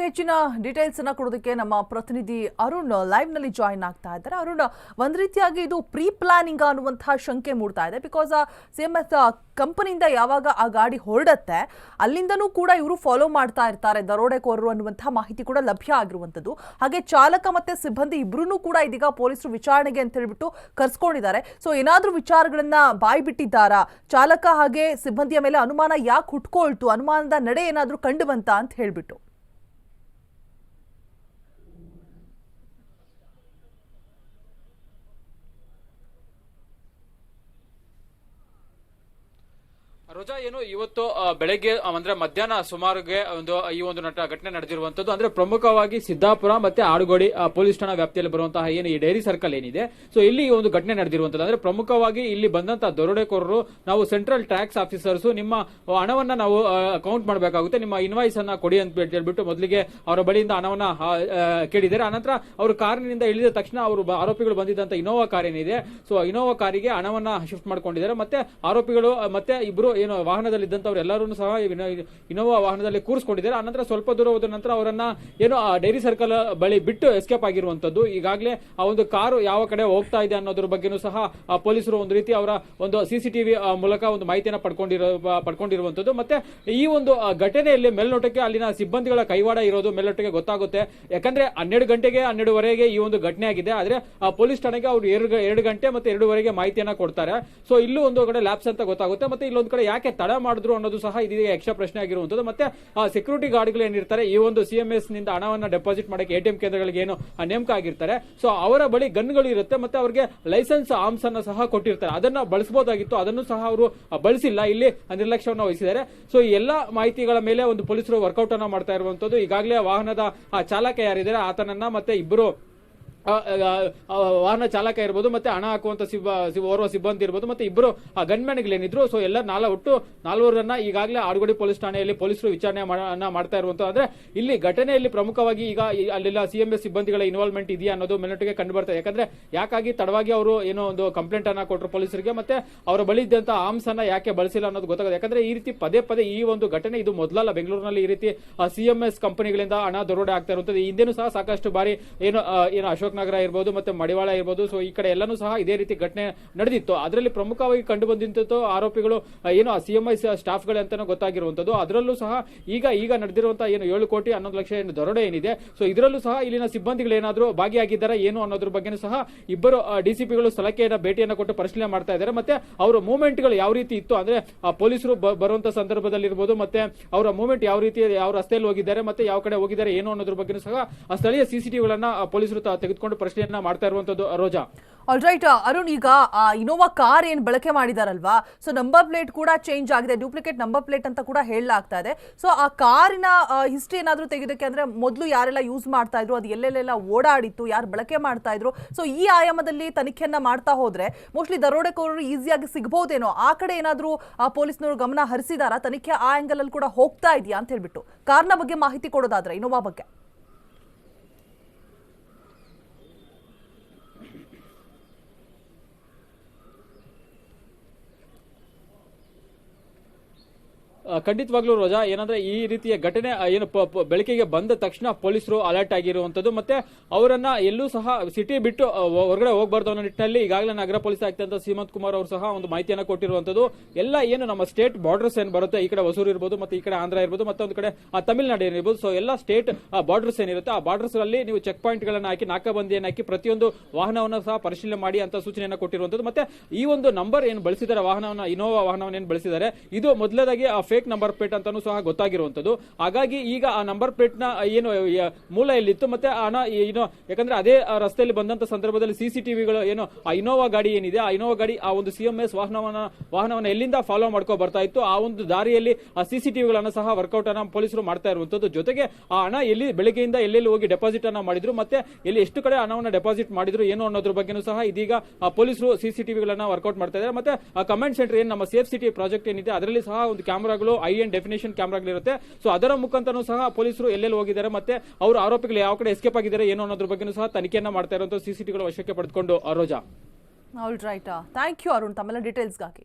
ಹೆಚ್ಚಿನ ಡೀಟೇಲ್ಸ್ ಅನ್ನ ಕೊಡೋದಕ್ಕೆ ನಮ್ಮ ಪ್ರತಿನಿಧಿ ಅರುಣ್ ಲೈವ್ನಲ್ಲಿ ಜಾಯಿನ್ ಆಗ್ತಾ ಇದ್ದಾರೆ. ಅರುಣ್, ಒಂದ್ ರೀತಿಯಾಗಿ ಇದು ಪ್ರೀ ಪ್ಲಾನಿಂಗ್ ಅನ್ನುವಂತಹ ಶಂಕೆ ಮೂಡ್ತಾ ಇದೆ. ಬಿಕಾಸ್ ಸೇಮ್ ಎಸ್ ಕಂಪನಿಯಿಂದ ಯಾವಾಗ ಆ ಗಾಡಿ ಹೊರಡತ್ತೆ, ಅಲ್ಲಿಂದನೂ ಕೂಡ ಇವರು ಫಾಲೋ ಮಾಡ್ತಾ ಇರ್ತಾರೆ, ದರೋಡೆಕೋರರು ಅನ್ನುವಂತಹ ಮಾಹಿತಿ ಕೂಡ ಲಭ್ಯ ಆಗಿರುವಂತದ್ದು ಹಾಗೆ ಚಾಲಕ ಮತ್ತೆ ಸಿಬ್ಬಂದಿ ಇಬ್ಬರೂ ಕೂಡ ಇದೀಗ ಪೊಲೀಸರು ವಿಚಾರಣೆಗೆ ಅಂತ ಹೇಳ್ಬಿಟ್ಟು ಕರ್ಸ್ಕೊಂಡಿದ್ದಾರೆ. ಸೊ ಏನಾದರೂ ವಿಚಾರಗಳನ್ನ ಬಾಯಿ ಬಿಟ್ಟಿದ್ದಾರಾ ಚಾಲಕ ಹಾಗೆ ಸಿಬ್ಬಂದಿಯ ಮೇಲೆ ಅನುಮಾನ ಯಾಕೆ ಹುಟ್ಕೊಳ್ತು? ಅನುಮಾನದ ನಡೆ ಏನಾದರೂ ಕಂಡು ಬಂತ ಅಂತ ಹೇಳ್ಬಿಟ್ಟು. ರೋಜಾ ಏನು ಇವತ್ತು ಬೆಳಗ್ಗೆ ಅಂದ್ರೆ ಮಧ್ಯಾಹ್ನ ಸುಮಾರುಗೆ ಒಂದು, ಈ ಒಂದು ನಟ ಘಟನೆ ನಡೆದಿರುವಂತದ್ದು ಅಂದ್ರೆ ಪ್ರಮುಖವಾಗಿ ಸಿದ್ದಾಪುರ ಮತ್ತೆ ಆಡುಗೋಡಿ ಪೊಲೀಸ್ ಠಾಣಾ ವ್ಯಾಪ್ತಿಯಲ್ಲಿ ಬರುವಂತಹ ಏನು ಈ ಡೈರಿ ಸರ್ಕಲ್ ಏನಿದೆ. ಸೊ ಇಲ್ಲಿ ಒಂದು ಘಟನೆ ನಡೆದಿರುವಂತದ್ದು ಅಂದ್ರೆ ಪ್ರಮುಖವಾಗಿ ಇಲ್ಲಿ ಬಂದಂತಹ ದರೋಡೆಕೋರರು, ನಾವು ಸೆಂಟ್ರಲ್ ಟ್ಯಾಕ್ಸ್ ಆಫೀಸರ್ಸ್, ನಿಮ್ಮ ಹಣವನ್ನ ನಾವು ಅಕೌಂಟ್ ಮಾಡಬೇಕಾಗುತ್ತೆ. ನಿಮ್ಮ ಇನ್ವಾಯ್ಸ್ ಅನ್ನ ಕೊಡಿ ಅಂತ ಹೇಳ್ಬಿಟ್ಟು ಮೊದಲಿಗೆ ಅವರ ಬಳಿಯಿಂದ ಹಣವನ್ನ ಕೇಳಿದ್ದಾರೆ. ಆನಂತರ ಅವರು ಕಾರಿನಿಂದ ಇಳಿದ ತಕ್ಷಣ ಅವರು ಆರೋಪಿಗಳು ಬಂದಿದ್ದಂತ ಇನೋವಾ ಕಾರ್ ಏನಿದೆ ಸೊ ಇನೋವಾ ಕಾರಿಗೆ ಹಣವನ್ನ ಶಿಫ್ಟ್ ಮಾಡ್ಕೊಂಡಿದ್ದಾರೆ. ಮತ್ತೆ ಆರೋಪಿಗಳು ಮತ್ತೆ ಇಬ್ರು ಏನು ವಾಹನದಲ್ಲಿ ಇದ್ದಂಥವ್ರು ಎಲ್ಲರೂ ಸಹ ಇನೋ- ಇನೋವಾ ವಾಹನದಲ್ಲಿ ಕೂರಿಸ್ಕೊಂಡಿದ್ದಾರೆ. ಆನಂತರ ಸ್ವಲ್ಪ ದೂರ ಹೋದ ನಂತರ ಅವರನ್ನ ಏನು ಆ ಡೈರಿ ಸರ್ಕಲ್ ಬಳಿ ಬಿಟ್ಟು ಎಸ್ಕೇಪ್ ಆಗಿರುವಂತದ್ದು. ಈಗಾಗಲೇ ಆ ಒಂದು ಕಾರು ಯಾವ ಕಡೆ ಹೋಗ್ತಾ ಇದೆ ಅನ್ನೋದ್ರ ಬಗ್ಗೆನೂ ಸಹ ಆ ಪೊಲೀಸರು ಒಂದು ರೀತಿ ಅವರ ಒಂದು ಸಿಸಿಟಿವಿ ಮೂಲಕ ಒಂದು ಮಾಹಿತಿಯನ್ನು ಪಡ್ಕೊಂಡಿರೋ ಪಡ್ಕೊಂಡಿರುವಂತದ್ದು. ಮತ್ತೆ ಈ ಒಂದು ಘಟನೆಯಲ್ಲಿ ಮೇಲ್ನೋಟಕ್ಕೆ ಅಲ್ಲಿನ ಸಿಬ್ಬಂದಿಗಳ ಕೈವಾಡ ಇರೋದು ಮೇಲ್ನೋಟಕ್ಕೆ ಗೊತ್ತಾಗುತ್ತೆ. ಯಾಕಂದ್ರೆ ಹನ್ನೆರಡು ಗಂಟೆಗೆ, ಹನ್ನೆರಡುವರೆಗೆ ಈ ಒಂದು ಘಟನೆ ಆಗಿದೆ. ಆದ್ರೆ ಆ ಪೊಲೀಸ್ ಠಾಣೆಗೆ ಅವರು ಎರಡು ಎರಡು ಗಂಟೆ ಮತ್ತೆ ಎರಡೂವರೆಗೆ ಮಾಹಿತಿಯನ್ನ ಕೊಡ್ತಾರೆ. ಸೊ ಇಲ್ಲೂ ಒಂದು ಕಡೆ ಲ್ಯಾಬ್ಸ್ ಅಂತ ಗೊತ್ತಾಗುತ್ತೆ. ಮತ್ತೆ ಇಲ್ಲೊಂದು ಕಡೆ ಯಾಕೆ ತಡ ಮಾಡಿದ್ರು ಅನ್ನೋದು ಸಹ ಇದೀಗ ಯಕ್ಷ ಪ್ರಶ್ನೆ ಆಗಿರುವಂತದ್ದು ಮತ್ತೆ ಸೆಕ್ಯೂರಿಟಿ ಗಾರ್ಡ್ಗಳು ಏನಿರ್ತಾರೆ, ಈ ಒಂದು ಸಿಎಂಎಸ್ನಿಂದ ಹಣವನ್ನ ಡೆಪಾಸಿಟ್ ಮಾಡಕ್ಕೆ ಎಟಿಎಂ ಕೇಂದ್ರಗಳಿಗೆ ಏನು ನೇಮಕ ಆಗಿರ್ತಾರೆ. ಸೊ ಅವರ ಬಳಿ ಗನ್ಗಳು ಇರುತ್ತೆ, ಮತ್ತೆ ಅವರಿಗೆ ಲೈಸೆನ್ಸ್ ಆರ್ಮ್ಸ್ ಅನ್ನ ಸಹ ಕೊಟ್ಟಿರ್ತಾರೆ. ಅದನ್ನ ಬಳಸಬಹುದಾಗಿತ್ತು ಅದನ್ನು ಸಹ ಅವರು ಬಳಸಿಲ್ಲ. ಇಲ್ಲಿ ನಿರ್ಲಕ್ಷ್ಯವನ್ನು ವಹಿಸಿದ್ದಾರೆ. ಸೊ ಈ ಎಲ್ಲಾ ಮಾಹಿತಿಗಳ ಮೇಲೆ ಒಂದು ಪೊಲೀಸರು ವರ್ಕೌಟ್ ಅನ್ನ ಮಾಡ್ತಾ ಇರುವಂತದ್ದು ಈಗಾಗಲೇ ವಾಹನದ ಚಾಲಕ ಯಾರಿದ್ದಾರೆ, ಆತನನ್ನ ಮತ್ತೆ ಇಬ್ಬರು ವಾಹನ ಚಾಲಕ ಇರ್ಬೋದು, ಮತ್ತೆ ಹಣ ಹಾಕುವಂತ ಸಿಬ್ಬ ಓರ್ವ ಸಿಬ್ಬಂದಿ ಇರ್ಬೋದು, ಮತ್ತೆ ಇಬ್ಬರು ಗನ್ಮ್ಯಾನ್ಗಳೇನಿದ್ರು ಸೊ ಎಲ್ಲ ನಾಲ್ ಒಟ್ಟು ನಾಲ್ವರನ್ನ ಈಗಾಗಲೇ ಆಡುಗೋಡಿ ಪೊಲೀಸ್ ಠಾಣೆಯಲ್ಲಿ ಪೊಲೀಸರು ವಿಚಾರಣೆ ಮಾಡ್ತಾ ಇರುವಂತ ಅಂದ್ರೆ ಇಲ್ಲಿ ಘಟನೆಯಲ್ಲಿ ಪ್ರಮುಖವಾಗಿ ಈಗ ಅಲ್ಲೆಲ್ಲ ಸಿಎಂಎಸ್ ಸಿಬ್ಬಂದಿಗಳ ಇನ್ವಾಲ್ವ್ಮೆಂಟ್ ಇದೆಯಾ ಅನ್ನೋದು ಮೇಲ್ನೋಟಿಗೆ ಕಂಡು ಬರ್ತಾ ಯಾಕಂದ್ರೆ ಯಾಕಾಗಿ ತಡವಾಗಿ ಅವರು ಏನೋ ಒಂದು ಕಂಪ್ಲೇಂಟ್ ಅನ್ನ ಕೊಟ್ಟರು ಪೊಲೀಸರಿಗೆ, ಮತ್ತೆ ಅವರ ಬಳಿ ಇದ್ದಂತ ಆರ್ಮ್ಸ್ ಅನ್ನ ಯಾಕೆ ಬಳಸಿಲ್ಲ ಅನ್ನೋದು ಗೊತ್ತಾಗುತ್ತೆ ಯಾಕಂದ್ರೆ ಈ ರೀತಿ ಪದೇ ಪದೇ ಈ ಒಂದು ಘಟನೆ, ಇದು ಮೊದಲಲ್ಲ ಬೆಂಗಳೂರಿನಲ್ಲಿ ಈ ರೀತಿ ಸಿಎಂಎಸ್ ಕಂಪನಿಗಳಿಂದ ಹಣ ದರೋಡೆ ಆಗ್ತಾ ಇರುತ್ತದೆ ಹಿಂದೆನೂ ಸಹ ಸಾಕಷ್ಟು ಬಾರಿ ಏನು ಏನು ಅಶೋಕ್ ನಗರ ಇರ್ಬೋದು, ಮತ್ತೆ ಮಡಿವಾಳ ಇರ್ಬೋದು ಸೊ ಈ ಕಡೆ ಎಲ್ಲಾನು ಸಹ ಇದೇ ರೀತಿ ಘಟನೆ ನಡೆದಿತ್ತು. ಅದರಲ್ಲಿ ಪ್ರಮುಖವಾಗಿ ಕಂಡು ಬಂದಿದ್ದು ಆರೋಪಿಗಳು ಏನು ಸಿಎಂಐ ಸ್ಟಾಫ್ ಗಳೇ ಅಂತಾನೂ ಗೊತ್ತಾಗಿರುವಂತದ್ದು ಅದರಲ್ಲೂ ಸಹ ಈಗ ಈಗ ನಡೆದಿರುವಂತಹ ಏನು ಏಳು ಕೋಟಿ ಹನ್ನೊಂದು ಲಕ್ಷ ಏನು ದರೋಡೆ ಏನಿದೆ ಸೊ ಇದರಲ್ಲೂ ಸಹ ಇಲ್ಲಿನ ಸಿಬ್ಬಂದಿಗಳು ಏನಾದರೂ ಭಾಗಿಯಾಗಿದ್ದಾರೆ ಏನು ಅನ್ನೋದ್ರ ಬಗ್ಗೆನೂ ಸಹ ಇಬ್ಬರು ಡಿಸಿಪಿಗಳು ಸ್ಥಳಕ್ಕೆ ಭೇಟಿಯನ್ನು ಕೊಟ್ಟು ಪರಿಶೀಲನೆ ಮಾಡ್ತಾ ಇದ್ದಾರೆ. ಮತ್ತೆ ಅವರ ಮೂವ್ಮೆಂಟ್ಗಳು ಯಾವ ರೀತಿ ಇತ್ತು ಅಂದ್ರೆ ಪೊಲೀಸರು ಬ- ಬರುವಂತ ಸಂದರ್ಭದಲ್ಲಿ ಇರ್ಬೋದು ಮತ್ತೆ ಅವರ ಮೂವ್ಮೆಂಟ್ ಯಾವ ರೀತಿ, ಯಾವ ರಸ್ತೆಯಲ್ಲಿ ಹೋಗಿದ್ದಾರೆ, ಮತ್ತೆ ಯಾವ ಕಡೆ ಹೋಗಿದ್ದಾರೆ ಏನು ಅನ್ನೋದ್ರ ಬಗ್ಗೆನೂ ಸಹ ಆ ಸ್ಥಳೀಯ ಸಿಸಿಟಿವಿಗಳನ್ನ ಪೊಲೀಸರು ತ- ತೆಗೆದುಕೊಂಡು ಪ್ರಶ್ನೆಯನ್ನ ಮಾಡ್ತಾ ಇರುವಂತದ್ದು ರೋಜಾ ಆಲ್ರೈಟ್ ಅರುಣ್, ಈಗ ಇನೋವಾ ಕಾರ್ ಏನ್ ಬಳಕೆ ಮಾಡಿದಾರಲ್ವಾ? ಸೊ ನಂಬರ್ ಪ್ಲೇಟ್ ಕೂಡ ಚೇಂಜ್ ಆಗಿದೆ. ಡೂಪ್ಲಿಕೇಟ್ ನಂಬರ್ ಪ್ಲೇಟ್ ಅಂತ ಕೂಡ ಹೇಳಲಾಗ್ತಾ ಇದೆ. ಸೊ ಆ ಕಾರಿನ ಹಿಸ್ಟ್ರಿ ಏನಾದರೂ ತೆಗೆದಕ್ಕೆ ಅಂದ್ರೆ ಮೊದಲು ಯಾರೆಲ್ಲ ಯೂಸ್ ಮಾಡ್ತಾ ಇದ್ರು, ಅದು ಎಲ್ಲೆಲ್ಲೆಲ್ಲ ಓಡಾಡಿತ್ತು, ಯಾರು ಬಳಕೆ ಮಾಡ್ತಾ ಇದ್ರು. ಸೊ ಈ ಆಯಾಮದಲ್ಲಿ ತನಿಖೆಯನ್ನ ಮಾಡ್ತಾ ಹೋದ್ರೆ ಮೋಸ್ಟ್ಲಿ ದರೋಡೆಕೋರರು ಈಸಿಯಾಗಿ ಸಿಗ್ಬೋದೇನೋ? ಆ ಕಡೆ ಏನಾದರೂ ಪೊಲೀಸ್ನವರು ಗಮನ ಹರಿಸಿದಾರ? ತನಿಖೆ ಆ ಆಂಗಲ್ ಅಲ್ಲಿ ಕೂಡ ಹೋಗ್ತಾ ಇದೆಯಾ ಅಂತ ಹೇಳ್ಬಿಟ್ಟು. ಕಾರ್ನ ಬಗ್ಗೆ ಮಾಹಿತಿ ಕೊಡೋದಾದ್ರೆ ಇನೋವಾ ಬಗ್ಗೆ. ಖಂಡಿತವಾಗ್ಲೂ ರೋಜಾ, ಏನಂದ್ರೆ ಈ ರೀತಿಯ ಘಟನೆ ಏನು ಬೆಳಕಿಗೆ ಬಂದ ತಕ್ಷಣ ಪೊಲೀಸರು ಅಲರ್ಟ್ ಆಗಿರುವಂತದ್ದು ಮತ್ತೆ ಅವರನ್ನ ಎಲ್ಲೂ ಸಹ ಸಿಟಿ ಬಿಟ್ಟು ಹೊರಗಡೆ ಹೋಗಬಾರ್ದು ಅನ್ನೋ ನಿಟ್ಟಿನಲ್ಲಿ ಈಗಾಗಲೇ ನಗರ ಪೊಲೀಸ್ ಆಯುಕ್ತ ಸೀಮಂತ್ ಕುಮಾರ್ ಅವರು ಸಹ ಒಂದು ಮಾಹಿತಿಯನ್ನು ಕೊಟ್ಟಿರುವಂತದ್ದು ಎಲ್ಲ ಏನು ನಮ್ಮ ಸ್ಟೇಟ್ ಬಾರ್ಡರ್ಸ್ ಏನ್ ಬರುತ್ತೆ, ಈ ಕಡೆ ಹೊಸೂರು ಇರ್ಬೋದು, ಮತ್ತೆ ಈ ಕಡೆ ಆಂಧ್ರ ಇರ್ಬೋದು, ಮತ್ತೆ ಒಂದು ಕಡೆ ತಮಿಳ್ನಾಡು ಏನಿರ್ಬೋದು ಸೊ ಎಲ್ಲ ಸ್ಟೇಟ್ ಬಾರ್ಡರ್ಸ್ ಏನಿರುತ್ತೆ, ಆ ಬಾರ್ಡರ್ಸ್ ಅಲ್ಲಿ ನೀವು ಚೆಕ್ ಪಾಯಿಂಟ್ ಗಳನ್ನ ಹಾಕಿ, ನಾಕಾಬಂದಿಯನ್ನು ಹಾಕಿ ಪ್ರತಿಯೊಂದು ವಾಹನವನ್ನು ಸಹ ಪರಿಶೀಲನೆ ಮಾಡಿ ಅಂತ ಸೂಚನೆಯನ್ನು ಕೊಟ್ಟಿರುವಂತದ್ದು ಮತ್ತೆ ಈ ಒಂದು ನಂಬರ್ ಏನು ಬಳಸಿದ್ದಾರೆ ವಾಹನವನ್ನ ಇನೋವಾ ವಾಹನವನ್ನು ಏನು ಬಳಸಿದ್ದಾರೆ ಇದು ಮೊದಲದಾಗಿ ಫೇಕ್ ನಂಬರ್ ಪ್ಲೇಟ್ ಅಂತಾನು ಸಹ ಗೊತ್ತಾಗಿರುವಂತದ್ದು ಹಾಗಾಗಿ ಈಗ ಆ ನಂಬರ್ ಪ್ಲೇಟ್ನ ಏನು ಮೂಲ ಎಲ್ಲಿತ್ತು ಮತ್ತೆ ಹಣ ಏನು ಯಾಕಂದ್ರೆ ಅದೇ ರಸ್ತೆಯಲ್ಲಿ ಬಂದಂತ ಸಂದರ್ಭದಲ್ಲಿ ಸಿಸಿಟಿವಿಗಳು ಏನು, ಆ ಇನೋವಾ ಗಾಡಿ ಏನಿದೆ, ಆ ಇನೋವಾ ಗಾಡಿ ಆ ಒಂದು ಸಿಎಂಎಸ್ ವಾಹನವನ್ನ ವಾಹನವನ್ನ ಎಲ್ಲಿಂದ ಫಾಲೋ ಮಾಡ್ಕೊ ಬರ್ತಾ ಇತ್ತು, ಆ ಒಂದು ದಾರಿಯಲ್ಲಿ ಆ ಸಿಸಿಟಿವಿಗಳನ್ನ ಸಹ ವರ್ಕೌಟ್ ಅನ್ನ ಪೊಲೀಸರು ಮಾಡ್ತಾ ಇರುವಂತದ್ದು ಜೊತೆಗೆ ಆ ಹಣ ಎಲ್ಲಿ ಬೆಳಗ್ಗೆಯಿಂದ ಎಲ್ಲೆಲ್ಲಿ ಹೋಗಿ ಡೆಪಾಸಿಟ್ ಅನ್ನ ಮಾಡಿದ್ರು, ಮತ್ತೆ ಎಲ್ಲಿ ಎಷ್ಟು ಕಡೆ ಹಣವನ್ನು ಡೆಪಾಸಿಟ್ ಮಾಡಿದ್ರು, ಏನು ಅನ್ನೋದ್ರ ಬಗ್ಗೆನೂ ಸಹ ಇದೀಗ ಪೊಲೀಸರು ಸಿಸಿಟಿವಿಗಳನ್ನ ವರ್ಕೌಟ್ ಮಾಡ್ತಾ ಇದ್ದಾರೆ. ಮತ್ತೆ ಕಮೆಂಟ್ ಸೆಂಟರ್ ಏನು, ನಮ್ಮ ಸೇಫ್ ಸಿಟಿ ಪ್ರಾಜೆಕ್ಟ್ ಏನಿದೆ, ಅದರಲ್ಲಿ ಸಹ ಒಂದು ಕ್ಯಾಮ್ರಾಗಳು ಐ ಅಂಡ್ ಡೆಫಿನೇಷನ್ ಕ್ಯಾಮ್ರಾಗಳಿರುತ್ತೆ. ಸೊ ಅದರ ಮುಖಾಂತರನೂ ಸಹ ಪೊಲೀಸರು ಎಲ್ಲೆಲ್ಲಿ ಹೋಗಿದ್ದಾರೆ ಮತ್ತೆ ಅವರು ಆರೋಪಿಗಳು ಯಾವ ಕಡೆ ಎಸ್ಕೇಪ್ ಆಗಿದ್ದಾರೆ ಏನು ಅನ್ನೋದ್ರ ಬಗ್ಗೆನೂ ಸಹ ತನಿಖೆಯನ್ನ ಮಾಡ್ತಾ ಇರುವಂತಹ ಸಿಸಿಟಿಗಳು ವಶಕ್ಕೆ ಪಡೆದುಕೊಂಡು. Roja all right thank you Arun ತಮ್ಮೆಲ್ಲ ಡೀಟೇಲ್ಸ್ಗಾಗಿ